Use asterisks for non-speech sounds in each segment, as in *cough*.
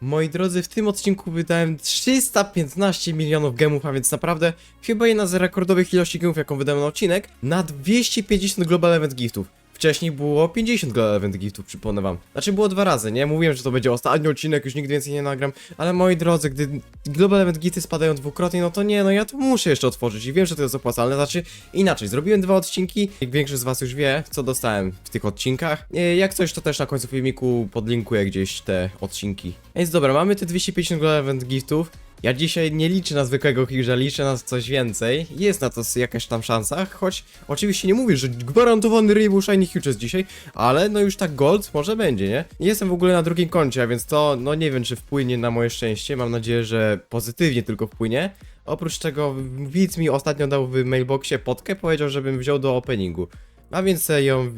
Moi drodzy, w tym odcinku wydałem 315 milionów gemów, a więc naprawdę chyba jedna z rekordowych ilości gemów, jaką wydałem na odcinek, na 250 Global Event Giftów. Wcześniej było 50 Global Event Giftów, przypomnę wam. Znaczy było dwa razy, nie? Mówiłem, że to będzie ostatni odcinek, już nigdy więcej nie nagram, ale moi drodzy, gdy Global Event Gifty spadają dwukrotnie, no to nie, no ja to muszę jeszcze otworzyć i wiem, że to jest opłacalne, znaczy inaczej, zrobiłem dwa odcinki, jak większość z was już wie, co dostałem w tych odcinkach. E, Jak coś, to też na końcu filmiku podlinkuję gdzieś te odcinki. Więc dobra, mamy te 250 Global Event Giftów. Ja dzisiaj nie liczę na zwykłego Hughes'a, liczę na coś więcej. Jest na to jakaś tam szansa, choć oczywiście nie mówię, że gwarantowany Rainbow Shiny Huge jest dzisiaj, ale no już tak gold może będzie, nie? Jestem w ogóle na drugim koncie, a więc to, no nie wiem, czy wpłynie na moje szczęście. Mam nadzieję, że pozytywnie tylko wpłynie. Oprócz tego widz mi ostatnio dał w mailboxie potkę, powiedział, żebym wziął do openingu. A więc ją...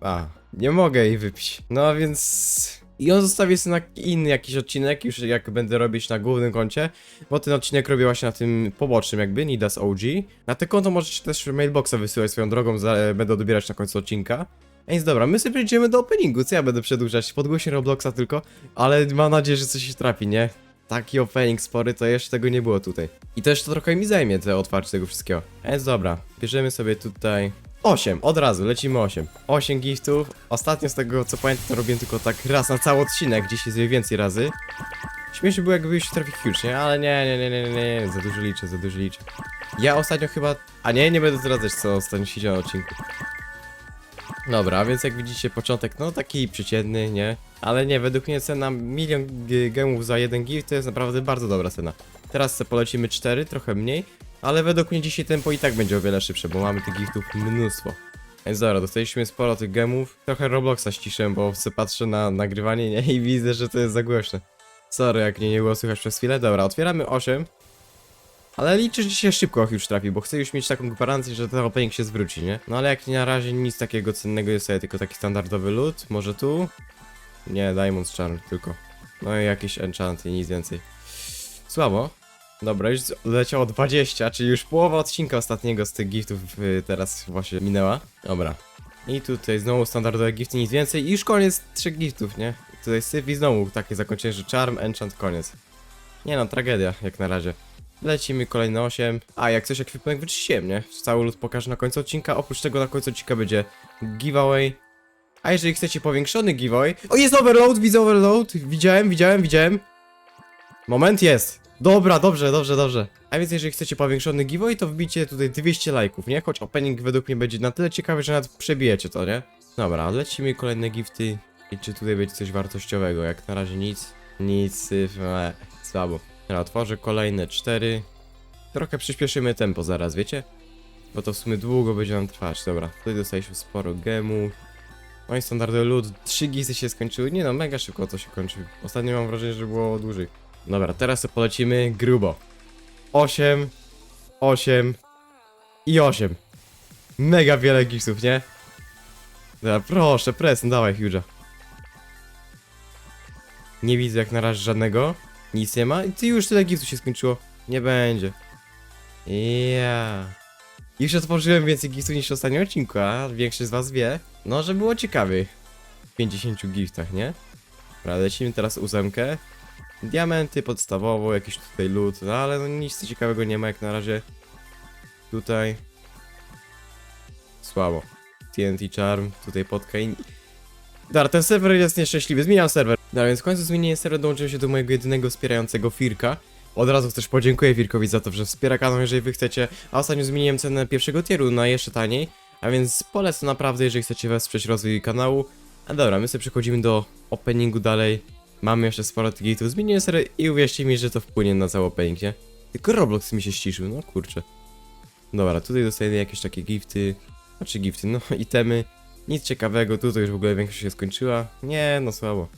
A, nie mogę jej wypić. No a więc... I on zostawię sobie na inny jakiś odcinek, już jak będę robić na głównym koncie, bo ten odcinek robię właśnie na tym pobocznym jakby, Nidas OG. Na te konto możecie też mailboxa wysyłać swoją drogą, za, będę odbierać na końcu odcinka. Więc dobra, my sobie przejdziemy do openingu, co ja będę przedłużać, podgłośnie Robloxa tylko, ale mam nadzieję, że coś się trafi, nie? Taki opening spory, to jeszcze tego nie było tutaj. I to trochę mi zajmie, te otwarcie tego wszystkiego. Więc dobra, bierzemy sobie tutaj 8, od razu, lecimy 8. 8 giftów. Ostatnio z tego co pamiętam robiłem tylko tak raz na cały odcinek, gdzieś jest je więcej razy. Śmiesznie było jakby już trafi huge, nie? Ale nie, nie, nie, nie, nie, nie, za dużo liczę, za dużo liczę. Ja ostatnio chyba... A nie, nie będę zdradzać co ostatnio się działo odcinku. Dobra, więc jak widzicie początek, no taki przeciętny, nie? Ale nie, według mnie cena milion gemów za jeden gift to jest naprawdę bardzo dobra cena. Teraz polecimy 4, trochę mniej, ale według mnie dzisiaj tempo i tak będzie o wiele szybsze, bo mamy tych giftów mnóstwo. Więc dobra, dostaliśmy sporo tych gemów. Trochę Robloxa ściszę, bo sobie patrzę na nagrywanie nie? i widzę, że to jest za głośne. Sorry, jak mnie nie było słychać przez chwilę. Dobra, otwieramy 8. Ale liczę, że się szybko już trafi, bo chcę już mieć taką gwarancję, że ten opening się zwróci, nie? No ale jak na razie nic takiego cennego jest sobie, tylko taki standardowy loot. Może tu? Nie, Diamond Charm tylko. No i jakieś enchanty, nic więcej. Słabo. Dobra, już leciało 20, czyli już połowa odcinka ostatniego z tych giftów y, teraz właśnie minęła. Dobra. I tutaj znowu standardowe gifty, nic więcej i już koniec trzech giftów, nie? Tutaj syf i znowu takie zakończenie, że charm, enchant, koniec. Nie no, tragedia jak na razie. Lecimy kolejne 8. A, jak coś ekwipunek wyczyściłem, nie? Cały lód pokażę na końcu odcinka. Oprócz tego na końcu odcinka będzie giveaway. A jeżeli chcecie powiększony giveaway... O, jest overload, widzę overload. Widziałem, widziałem, widziałem. Moment, jest. Dobra, dobrze, dobrze, dobrze. A więc jeżeli chcecie powiększony giveaway, to wbijcie tutaj 200 lajków, nie? Choć opening według mnie będzie na tyle ciekawy, że nawet przebijecie to, nie? Dobra, lecimy kolejne gifty. I czy tutaj będzie coś wartościowego? Jak na razie nic. Nic, syf, e, słabo. Dobra, otworzę kolejne 4. Trochę przyspieszymy tempo zaraz, wiecie? Bo to w sumie długo będzie nam trwać. Dobra, tutaj dostaliśmy sporo gemów. No i standardowy lód. 3 gizy się skończyły. Nie no, mega szybko to się kończy. Ostatnio mam wrażenie, że było dłużej. Dobra, teraz to polecimy grubo. 8, 8 i 8. Mega wiele giftów, nie? Dobra, proszę, present, dawaj Huge'a. Nie widzę jak na razie żadnego. Nic nie ma. I ty już tyle giftów się skończyło. Nie będzie. Ja. Już otworzyłem więcej giftów niż w ostatnim odcinku, a większość z was wie, no, że było ciekawie. W 50 giftach, nie? Dobra, lecimy teraz ósemkę. Diamenty podstawowo, jakiś tutaj loot, no ale no nic ciekawego nie ma jak na razie. Tutaj. Słabo. TNT Charm, tutaj podka i... Dobra, ten serwer jest nieszczęśliwy, zmieniam serwer. Dobra, więc w końcu zmieniłem serwer, dołączyłem się do mojego jedynego wspierającego Firka. Od razu też podziękuję Firkowi za to, że wspiera kanał, jeżeli wy chcecie. A ostatnio zmieniłem cenę pierwszego tieru na jeszcze taniej. A więc polecam naprawdę, jeżeli chcecie wesprzeć rozwój kanału. A dobra, my sobie przechodzimy do openingu dalej. Mamy jeszcze sporo tych gitów. Zmieniłem serwer i uwierzcie mi, że to wpłynie na cały opening, nie? Tylko Roblox mi się ściszył, no kurczę. Dobra, tutaj dostajemy jakieś takie gifty. Znaczy gifty, no *laughs* itemy. Nic ciekawego, tutaj już w ogóle większość się skończyła. Nie, no słabo.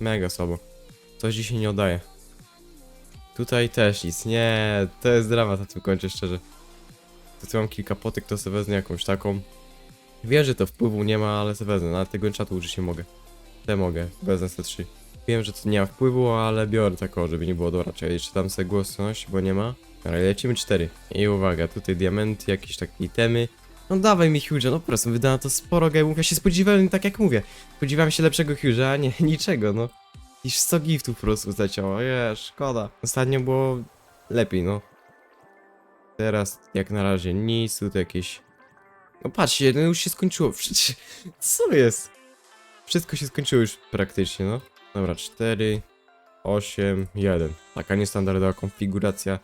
Mega słabo. Coś dzisiaj nie oddaje. Tutaj też nic, nie, to jest dramat, na tym kończę szczerze. To tu mam kilka potyk, to sobie wezmę jakąś taką. Wiem, że to wpływu nie ma, ale sobie wezmę, na tego enchatu użyć się mogę. Te mogę, wezmę te trzy. Wiem, że to nie ma wpływu, ale biorę taką, żeby nie było dobra. Czekaj, jeszcze tam sobie głośność, bo nie ma. Ale lecimy cztery. I uwaga, tutaj diamenty, jakieś takie itemy. No dawaj mi Huge'a, no po prostu wydano to sporo game'ów. Ja się spodziewałem, tak jak mówię, spodziewałem się lepszego Huge'a, a nie *laughs* niczego, no. Iż 100 giftów po prostu zleciało, je, szkoda. Ostatnio było lepiej, no. Teraz jak na razie nic, tutaj jakieś... No patrzcie, no już się skończyło, *laughs* przecież... Co jest? Wszystko się skończyło już praktycznie, no. Dobra, 4, 8, 1. Taka niestandardowa konfiguracja.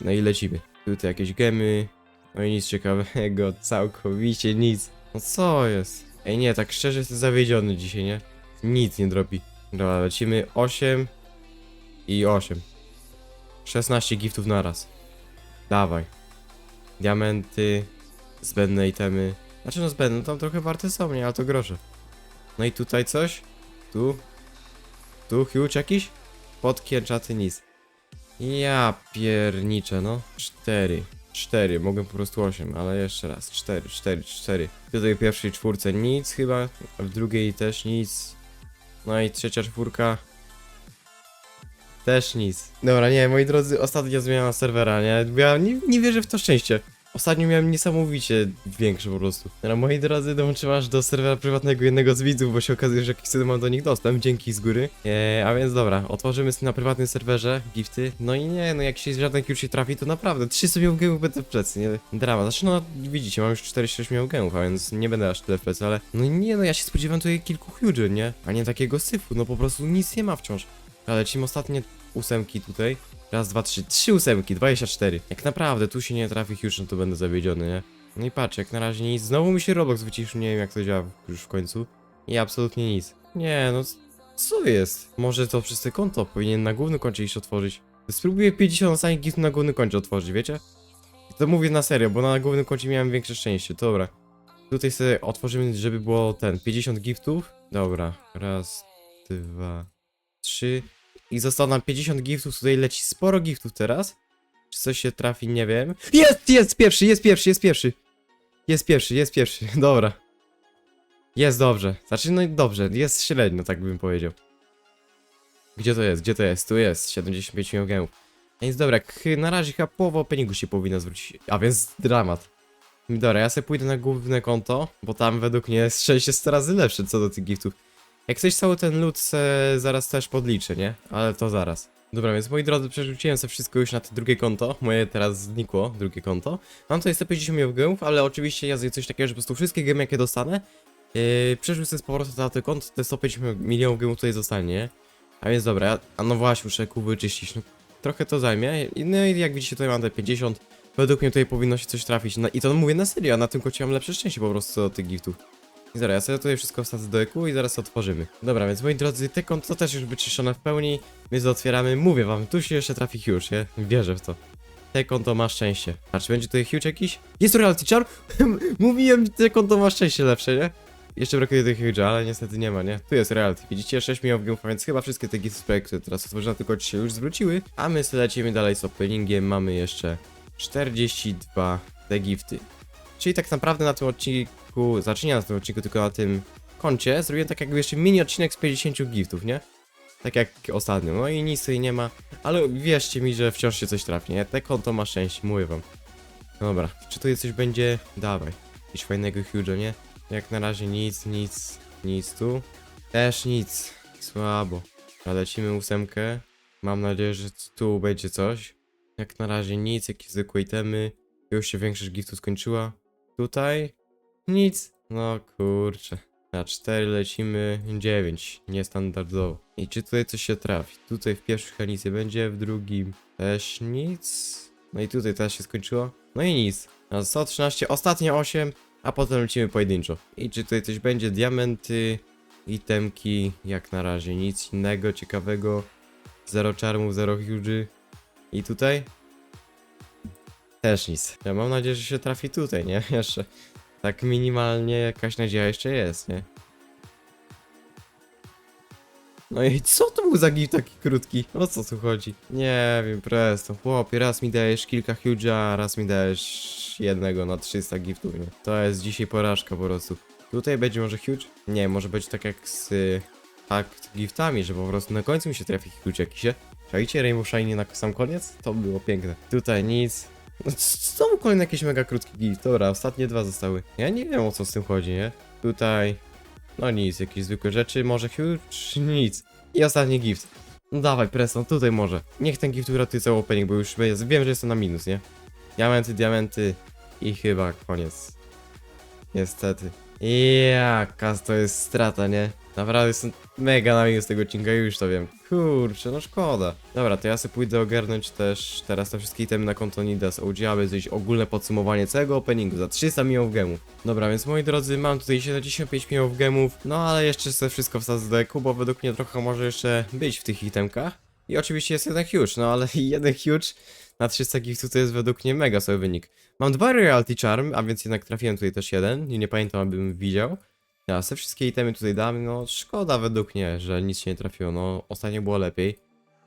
No i lecimy. Tutaj jakieś gemy. No i nic ciekawego, *laughs* całkowicie nic. No co jest? Ej nie, tak szczerze jestem zawiedziony dzisiaj, nie? Nic nie dropi. Dobra, lecimy 8 i 8. 16 giftów na raz. Dawaj. Diamenty, zbędne itemy. Znaczy no zbędne, tam trochę warte są, nie? Ale to grosze. No i tutaj coś? Tu? Tu huge jakiś? Podkięczaty nic. Ja pierniczę, no. Cztery. Cztery, mogłem po prostu osiem, ale jeszcze raz. Cztery, cztery, cztery. Tutaj w pierwszej czwórce nic chyba, w drugiej też nic. No i trzecia czwórka. Też nic. Dobra, nie, moi drodzy, ostatnio zmiana serwera, nie? Ja nie, nie wierzę w to szczęście. Ostatnio miałem niesamowicie większe po prostu. Dobra, moi drodzy, dołączyłem aż do serwera prywatnego jednego z widzów, bo się okazuje, że jakiś wtedy mam do nich dostęp, dzięki z góry. Eee, a więc dobra, otworzymy sobie na prywatnym serwerze gifty. No i nie, no jak się żaden już się trafi, to naprawdę 300 milionów gemów będę w plecy, nie? Drama. Znaczy no, widzicie, mam już 46 milionów gemów, a więc nie będę aż tyle w plecy, ale no nie, no ja się spodziewam tutaj kilku huge, nie? A nie takiego syfu, no po prostu nic nie ma wciąż. Ale lecimy ostatnie ósemki tutaj. Raz, dwa, trzy, trzy ósemki, 24. Jak naprawdę tu się nie trafi już, no to będę zawiedziony, nie? No i patrz, jak na razie nic. Znowu mi się Roblox wyciszył, nie wiem jak to działa już w końcu. I absolutnie nic. Nie, no co jest? Może to przez te konto powinien na głównym koncie iść otworzyć. Spróbuję 50 ostatnich giftów na głównym koncie otworzyć, wiecie? To mówię na serio, bo na głównym koncie miałem większe szczęście, dobra. Tutaj sobie otworzymy, żeby było ten, 50 giftów. Dobra, raz, dwa, trzy. I zostało nam 50 giftów, tutaj leci sporo giftów teraz. Czy coś się trafi, nie wiem. Jest, jest pierwszy, jest pierwszy, jest pierwszy. Jest pierwszy, jest pierwszy, *laughs* dobra. Jest dobrze, znaczy no dobrze, jest średnio, tak bym powiedział. Gdzie to jest, gdzie to jest? Tu jest, 75 milionów gemów. Więc dobra, na razie chyba połowa openingu się powinna zwrócić, a więc dramat. Dobra, ja sobie pójdę na główne konto, bo tam według mnie jest 100 razy lepsze co do tych giftów. Jak coś cały ten lód se zaraz też podliczę, nie? Ale to zaraz. Dobra, więc moi drodzy, przerzuciłem sobie wszystko już na to drugie konto. Moje teraz znikło, drugie konto. Mam tutaj 150 milionów gemów, ale oczywiście ja zrobię coś takiego, że po prostu wszystkie gemy jakie dostanę, yy, przerzucę z powrotem na to konto, te 150 milionów gemów tutaj zostanie, nie? A więc dobra, a no właśnie, muszę kuby wyczyścić, no trochę to zajmie. No i jak widzicie tutaj mam te 50, według mnie tutaj powinno się coś trafić. No, I to mówię na serio, a na tym kocie mam lepsze szczęście po prostu od tych giftów. I zaraz, ja sobie tutaj wszystko wsadzę do eku i zaraz otworzymy. Dobra, więc moi drodzy, te konto też już wyczyszczone w pełni, więc otwieramy. Mówię wam, tu się jeszcze trafi huge, nie? Wierzę w to. Te konto ma szczęście. A czy będzie tutaj huge jakiś? Jest reality char? *laughs* Mówiłem, te konto ma szczęście lepsze, nie? Jeszcze brakuje tych huge, ale niestety nie ma, nie? Tu jest reality. Widzicie, 6 milionów gemów, a więc chyba wszystkie te gift spray, teraz otworzyłem, tylko się już zwróciły. A my sobie lecimy dalej z openingiem. Mamy jeszcze 42 te gifty. Czyli tak naprawdę na tym odcinku, znaczy nie na tym odcinku, tylko na tym koncie, zrobiłem tak jakby jeszcze mini odcinek z 50 giftów, nie? Tak jak ostatnio, no i nic tutaj nie ma, ale wierzcie mi, że wciąż się coś trafi, nie? Te konto ma szczęście, mówię wam. No Dobra, czy tutaj coś będzie? Dawaj, jakieś fajnego huge'a, nie? Jak na razie nic, nic, nic tu. Też nic, słabo. Lecimy ósemkę. Mam nadzieję, że tu będzie coś. Jak na razie nic, jakieś zwykłe itemy. Już się większość giftów skończyła. Tutaj nic. No kurczę. Na 4 lecimy 9. Niestandardowo. I czy tutaj coś się trafi? Tutaj w pierwszym nic będzie, w drugim też nic. No i tutaj też się skończyło. No i nic. Na 113, ostatnie 8, a potem lecimy pojedynczo. I czy tutaj coś będzie? Diamenty, itemki, jak na razie nic innego ciekawego. Zero charmów, zero huge. I tutaj? Też nic. Ja mam nadzieję, że się trafi tutaj, nie? *laughs* Jeszcze. Tak minimalnie jakaś nadzieja jeszcze jest, nie? No i co to był za gift taki krótki? O co tu chodzi? Nie wiem, presto. Chłopie, raz mi dajesz kilka huge'a, raz mi dajesz jednego na 300 giftów, nie? To jest dzisiaj porażka po prostu. Tutaj będzie może huge? Nie, może być tak jak z... y, Tak, giftami, że po prostu na końcu mi się trafi huge jakiś, nie? Czajcie Rainbow Shiny na sam koniec? To było piękne. Tutaj nic. No, Znowu kolejny jakiś mega krótki gift. Dobra, ostatnie dwa zostały. Ja nie wiem o co z tym chodzi, nie? Tutaj. No nic, jakieś zwykłe rzeczy. Może huge? Nic. I ostatni gift. No dawaj, Preston, tutaj może. Niech ten gift uratuje cały opening, bo już wiem, że jestem na minus, nie? Diamenty, diamenty i chyba koniec. Niestety. Jaka to jest strata, nie? Naprawdę jestem mega na minus tego odcinka, już to wiem. Kurczę, no szkoda. Dobra, to ja sobie pójdę ogarnąć też teraz te wszystkie itemy na konto Nidas OG, aby zrobić ogólne podsumowanie całego openingu za 300 milionów gemów. Dobra, więc moi drodzy, mam tutaj 75 milionów gemów, no ale jeszcze sobie wszystko wsadzę do eku, bo według mnie trochę może jeszcze być w tych itemkach. I oczywiście jest jeden huge, no ale *laughs* jeden huge na 300 giftów to jest według mnie mega sobie wynik. Mam dwa Reality Charm, a więc jednak trafiłem tutaj też jeden, nie, nie pamiętam abym widział. Ja se wszystkie itemy tutaj dam, no szkoda według mnie, że nic się nie trafiło, no ostatnio było lepiej.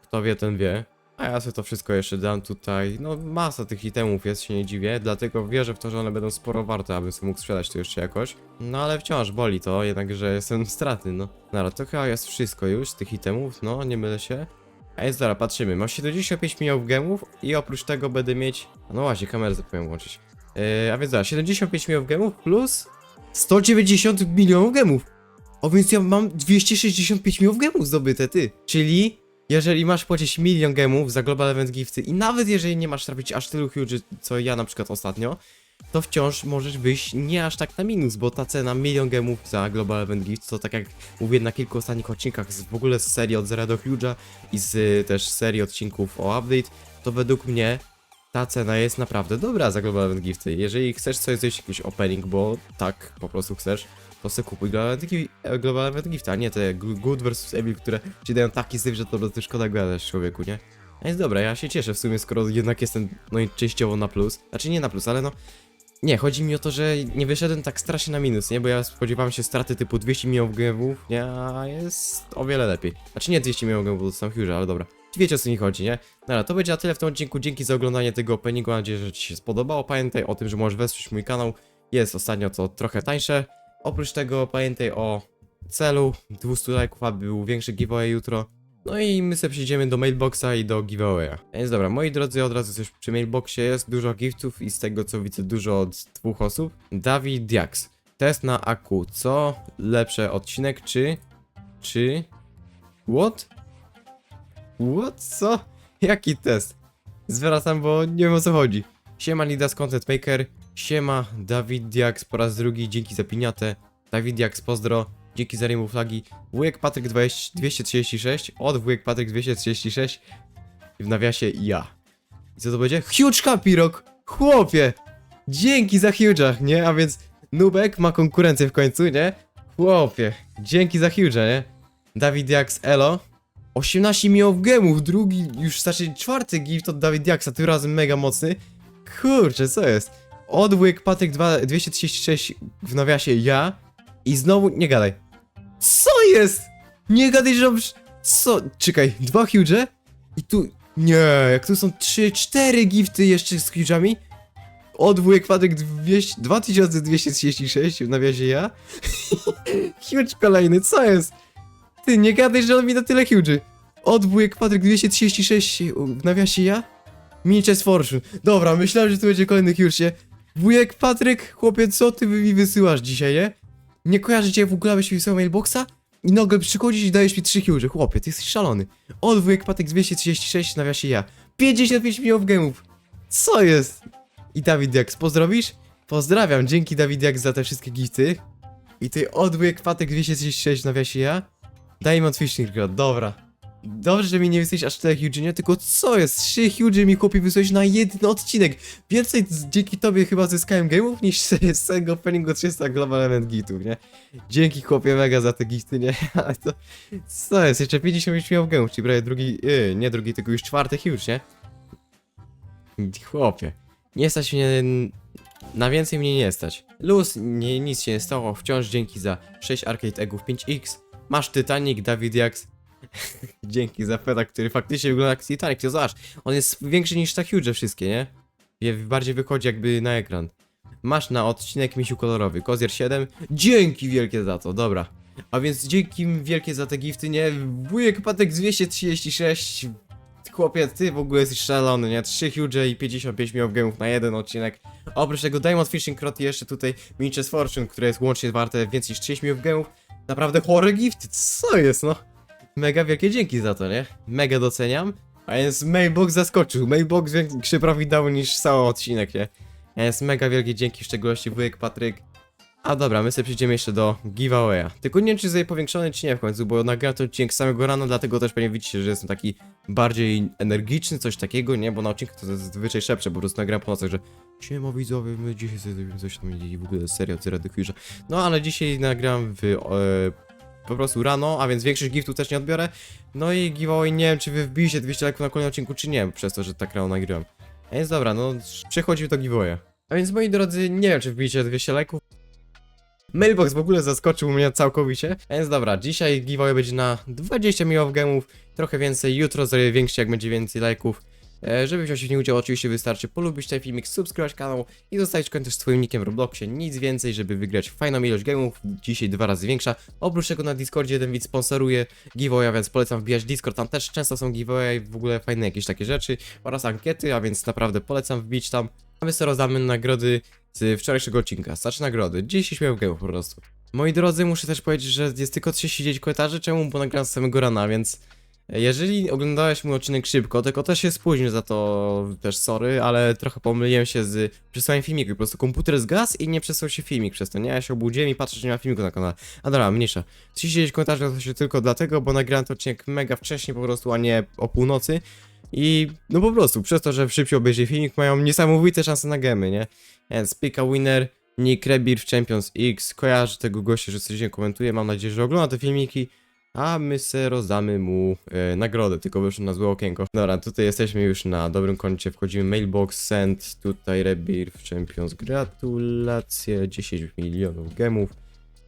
Kto wie, ten wie. A ja sobie to wszystko jeszcze dam tutaj, no masa tych itemów jest, się nie dziwię, dlatego wierzę w to, że one będą sporo warte, abym sobie mógł sprzedać to jeszcze jakoś. No ale wciąż boli to, jednakże jestem stratny, no. Dobra, to chyba jest wszystko już z tych itemów, no nie mylę się. A jest dobra, patrzymy, mam 75 milionów gemów i oprócz tego będę mieć... No właśnie, kamerę zapomniałem włączyć. Yy, a więc dobra, 75 milionów gemów plus 190 milionów gemów. O więc ja mam 265 milionów gemów zdobyte, ty. Czyli jeżeli masz płacić milion gemów za Global Event Gifty i nawet jeżeli nie masz trafić aż tylu huge, co ja na przykład ostatnio, to wciąż możesz wyjść nie aż tak na minus, bo ta cena milion gemów za Global Event Gift, to tak jak mówię na kilku ostatnich odcinkach z, w ogóle z serii od Zera do Huge'a i z też serii odcinków o update, to według mnie ta cena jest naprawdę dobra za Global Event Gifty. Jeżeli chcesz sobie zrobić jakiś opening, bo tak po prostu chcesz, to sobie kupuj Global Event e, Gifty, a nie te Good vs Evil, które ci dają taki syf, że to po szkoda gadać człowieku, nie? A jest dobra, ja się cieszę w sumie, skoro jednak jestem no i częściowo na plus. Znaczy nie na plus, ale no nie, chodzi mi o to, że nie wyszedłem tak strasznie na minus, nie? Bo ja spodziewałem się straty typu 200 milionów gemów, nie? A jest o wiele lepiej. Znaczy nie 200 milionów gemów, to są huge, ale dobra. Wiecie o co mi chodzi, nie? Dobra, to będzie na tyle w tym odcinku. Dzięki za oglądanie tego openingu. Mam nadzieję, że Ci się spodobało. Pamiętaj o tym, że możesz wesprzeć mój kanał. Jest ostatnio to trochę tańsze. Oprócz tego pamiętaj o celu 200 lajków, aby był większy giveaway jutro. No i my sobie przejdziemy do mailboxa i do giveawaya. Więc dobra, moi drodzy, od razu coś przy mailboxie jest dużo giftów i z tego co widzę dużo od dwóch osób. Dawid. Test na AQ. Co lepsze odcinek czy... czy... What? What? Co? *laughs* Jaki test? Zwracam, bo nie wiem o co chodzi. Siema Lidas Content Maker. Siema Dawid po raz drugi, dzięki za piniatę. Dawid pozdro, dzięki za rainbow flagi. Wujek Patryk 20 236, od Wujek Patryk 236 w nawiasie ja. I co to będzie? Huge Kapirok! Chłopie! Dzięki za huge'ach, nie? A więc Nubek ma konkurencję w końcu, nie? Chłopie, dzięki za huge'a, nie? Dawid Diax Elo. 18 milionów gemów, drugi, już znaczy czwarty gift od Dawid Diaxa, tym razem mega mocny. Kurczę, co jest? Odwyk Patryk 2, 236 w nawiasie ja i znowu, nie gadaj. Co jest? Nie gadaj, że... Co? Czekaj, dwa huge i tu... Nie, jak tu są 3, 4 gifty jeszcze z huge'ami. Odwójek Patryk 200, 2236 w nawiasie ja. *laughs* Huge kolejny, co jest? Ty, nie gadaj, że on mi da tyle huge. Odwójek Patryk 236 w nawiasie ja. Milczes Fortune. Dobra, myślałem, że tu będzie kolejny huge, nie? Wujek Patryk, chłopie, co ty mi wysyłasz dzisiaj, nie? Nie kojarzę cię w ogóle, abyś mi wysłał mailboxa? I nagle przychodzisz i dajesz mi 3 huge. Chłopie, ty jesteś szalony. Od wujek Patryk 236 w nawiasie ja. 55 milionów gemów. Co jest? I Dawid Diax, pozdrowisz? Pozdrawiam, dzięki Dawid Diax za te wszystkie gifty. I ty odwujek Patryk 236 w nawiasie ja. Diamond Fishing Rod, dobra. Dobrze, że mi nie wysłałeś aż tyle huge, nie? Tylko co jest? 3 huge mi chłopie wysłałeś na jeden odcinek. Więcej dzięki tobie chyba zyskałem game'ów niż *laughs* z całego openingu 300 Global Event Gitów, nie? Dzięki chłopie mega za te gifty, nie? *laughs* Ale to... Co jest? Jeszcze 50 milionów game'ów, czyli prawie drugi... Yy, nie drugi, tylko już czwarty huge, nie? Chłopie. Nie stać mnie... Na więcej mnie nie stać. Luz, nie, nic się nie stało. Wciąż dzięki za 6 Arcade Eggów 5X. Masz Titanic, David. *laughs* Dzięki za peta, który faktycznie wygląda jak Titanic. To zobacz, on jest większy niż ta huge wszystkie, nie? Bardziej wychodzi jakby na ekran. Masz na odcinek misiu kolorowy. Kozier 7. Dzięki wielkie za to, dobra. A więc dzięki wielkie za te gifty, nie? Wujek Patek 236. Chłopie, ty w ogóle jesteś szalony, nie? 3 huge i 55 milionów gemów na jeden odcinek. Oprócz tego Diamond Fishing Crot i jeszcze tutaj Minches Fortune, które jest łącznie warte więcej niż 30 milionów gemów. Naprawdę chore gifty, co jest, no? Mega wielkie dzięki za to, nie? Mega doceniam. A więc Mailbox zaskoczył. Mailbox większy profit dał niż cały odcinek, nie? A więc mega wielkie dzięki, w szczególności wujek Patryk. A dobra, my sobie przejdziemy jeszcze do giveawaya. Tylko nie wiem, czy jest powiększony, czy nie w końcu, bo nagrałem to odcinek samego rana, dlatego też pewnie widzicie, że jestem taki bardziej energiczny, coś takiego, nie? Bo na odcinku to zazwyczaj szepczę, po prostu nagrałem po nocach, że Siema widzowie, my dzisiaj sobie zrobimy coś tam i w ogóle serio, co rady. No ale dzisiaj nagram w e, po prostu rano, a więc większość giftów też nie odbiorę. No i giveaway nie wiem, czy wy wbijecie 200 lajków na kolejnym odcinku, czy nie, przez to, że tak rano nagrywam. A więc dobra, no przechodzimy do giveawaya. A więc moi drodzy, nie wiem, czy wbijecie 200 lajków. Mailbox w ogóle zaskoczył mnie całkowicie. A Więc dobra, dzisiaj giveaway będzie na 20 milionów gemów, trochę więcej, jutro zrobię większy, jak będzie więcej lajków. E, Żeby wziąć w nim udział, oczywiście wystarczy polubić ten filmik, subskrybować kanał i zostawić komentarz swoim nickiem w Robloxie. Nic więcej, żeby wygrać fajną ilość gemów, dzisiaj dwa razy większa. Oprócz tego na Discordzie jeden widz sponsoruje giveaway, więc polecam wbijać Discord, tam też często są giveaway, w ogóle fajne jakieś takie rzeczy oraz ankiety, a więc naprawdę polecam wbić tam. A my sobie rozdamy nagrody z wczorajszego odcinka, znaczy nagrody, 10 śmiałych gemów po prostu. Moi drodzy, muszę też powiedzieć, że jest tylko 39 komentarzy, czemu? Bo nagrałem z samego rana, więc jeżeli oglądałeś mój odcinek szybko, tylko też się spóźnił za to też sorry, ale trochę pomyliłem się z przesłaniem filmiku, po prostu komputer zgasł i nie przesłał się filmik przez to, nie? Ja się obudziłem i patrzę, że nie ma filmiku na kanale. A dobra, mniejsza. 39 komentarzy to się tylko dlatego, bo nagrałem ten odcinek mega wcześnie po prostu, a nie o północy. I no po prostu, przez to, że szybciej obejrzy filmik, mają niesamowite szanse na gemy, nie? Więc Pika Winner, Nick Rebir w Champions X, kojarzy tego gościa, że codziennie komentuje, mam nadzieję, że ogląda te filmiki. A my se rozdamy mu e, nagrodę, tylko wyszło na złe okienko. Dobra, tutaj jesteśmy już na dobrym koncie, wchodzimy mailbox, send, tutaj Rebirth Champions, gratulacje, 10 milionów gemów.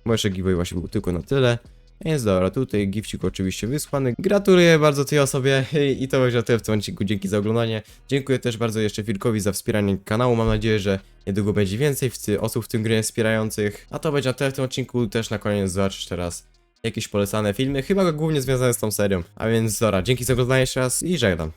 Może giveaway właśnie był tylko na tyle. Więc dobra, tutaj gifcik oczywiście wysłany. Gratuluję bardzo tej osobie i to będzie tyle w tym odcinku. Dzięki za oglądanie. Dziękuję też bardzo jeszcze Firkowi za wspieranie kanału. Mam nadzieję, że niedługo będzie więcej osób w tym grę wspierających. A to będzie na tyle w tym odcinku. Też na koniec zobaczysz teraz jakieś polecane filmy, chyba głównie związane z tą serią. A więc dobra, dzięki za oglądanie jeszcze raz i żegnam.